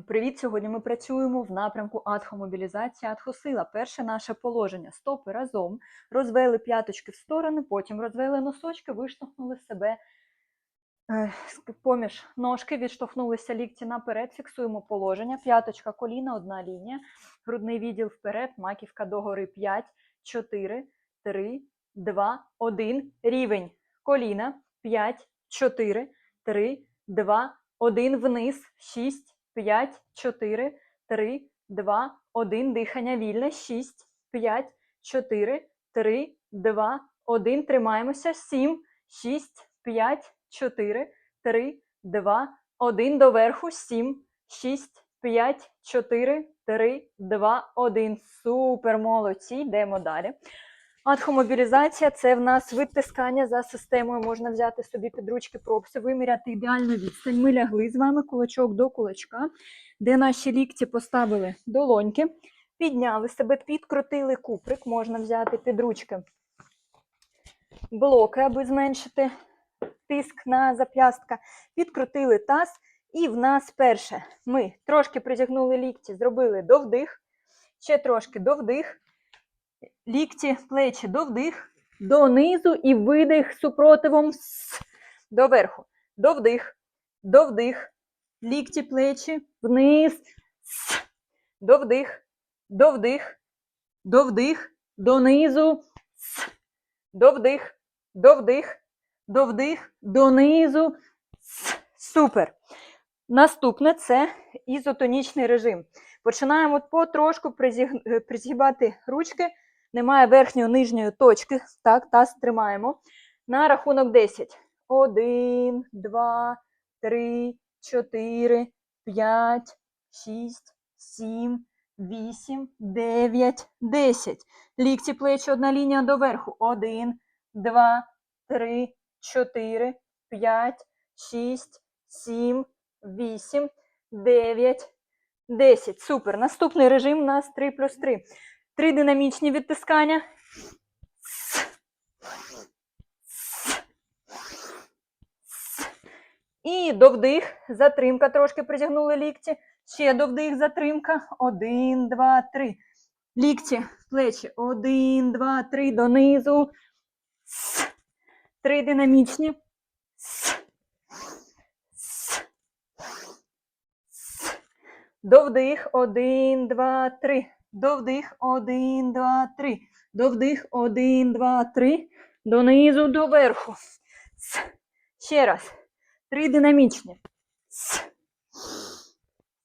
Привіт! Сьогодні ми працюємо в напрямку адхомобілізація, адхосила. Перше наше положення. Стопи разом. Розвели п'яточки в сторони, потім розвели носочки, виштовхнули себе е, поміж ножки, відштовхнулися лікті наперед, фіксуємо положення. П'яточка, коліна, одна лінія. Грудний відділ вперед, маківка догори 5, 4, 3, 2, 1. Рівень. Коліна 5, 4, 3, 2, 1. Вниз. 6, 5, 4, 3, 2, 1. Дихання вільне. 6, 5, 4, 3, 2, 1. Тримаємося. 7, 6, 5, 4, 3, 2, 1. Доверху. 7, 6, 5, 4, 3, 2, 1. Супер, молодці. Йдемо далі. Адхомобілізація це в нас витискання за системою. Можна взяти собі під ручки пропси, виміряти ідеальну відстань. Ми лягли з вами кулачок до кулачка, де наші лікті поставили долоньки, підняли себе, підкрутили куприк. Можна взяти під ручки блоки, аби зменшити тиск на зап'ястка. Підкрутили таз. І в нас перше. Ми трошки притягнули лікті, зробили довдих, ще трошки довдих лікті, плечі до вдих, донизу і видих супротивом с, доверху. До вдих, до вдих, лікті, плечі, вниз, до вдих, до вдих, до вдих, донизу, до вдих, до вдих, до вдих, донизу. Супер. Наступне це ізотонічний режим. Починаємо потрошку призіг- е, ручки немає верхньої нижньої точки. Так, таз тримаємо. На рахунок 10. 1, 2, 3, 4, 5, 6, 7, 8, 9, 10. Лікті плечі одна лінія доверху. 1, 2, 3, 4, 5, 6, 7, 8, 9, 10. Супер. Наступний режим у нас 3 плюс 3. Три динамічні відтискання. І довдих, затримка, трошки притягнули лікті. Ще довдих, затримка. Один, два, три. Лікті, плечі. Один, два, три. Донизу. Три динамічні. Довдих. Один, два, три. Довдих. Один, два, три. Довдих. Один, два, три. Донизу, доверху. С. Ще раз. Три динамічні. С.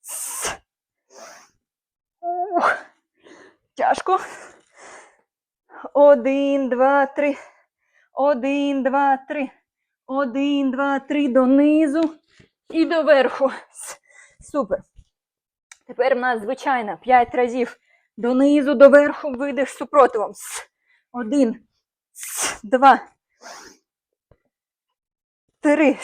С. Тяжко. Один, два, три. Один, два, три. Один, два, три. Донизу і доверху. Супер. Тепер в нас звичайна 5 разів донизу, доверху, видих супротивом. Один, два, три.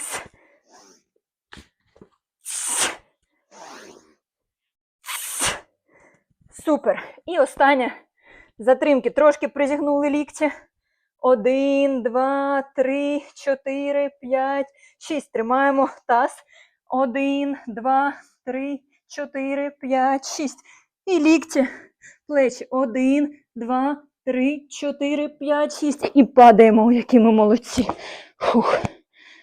Супер. І остання затримки. Трошки призігнули лікті. Один, два, три, чотири, п'ять, шість. Тримаємо таз. Один, два, три, чотири, п'ять, шість. І лікті, плечі. Один, два, три, чотири, п'ять, шість. І падаємо, які ми молодці. Фух.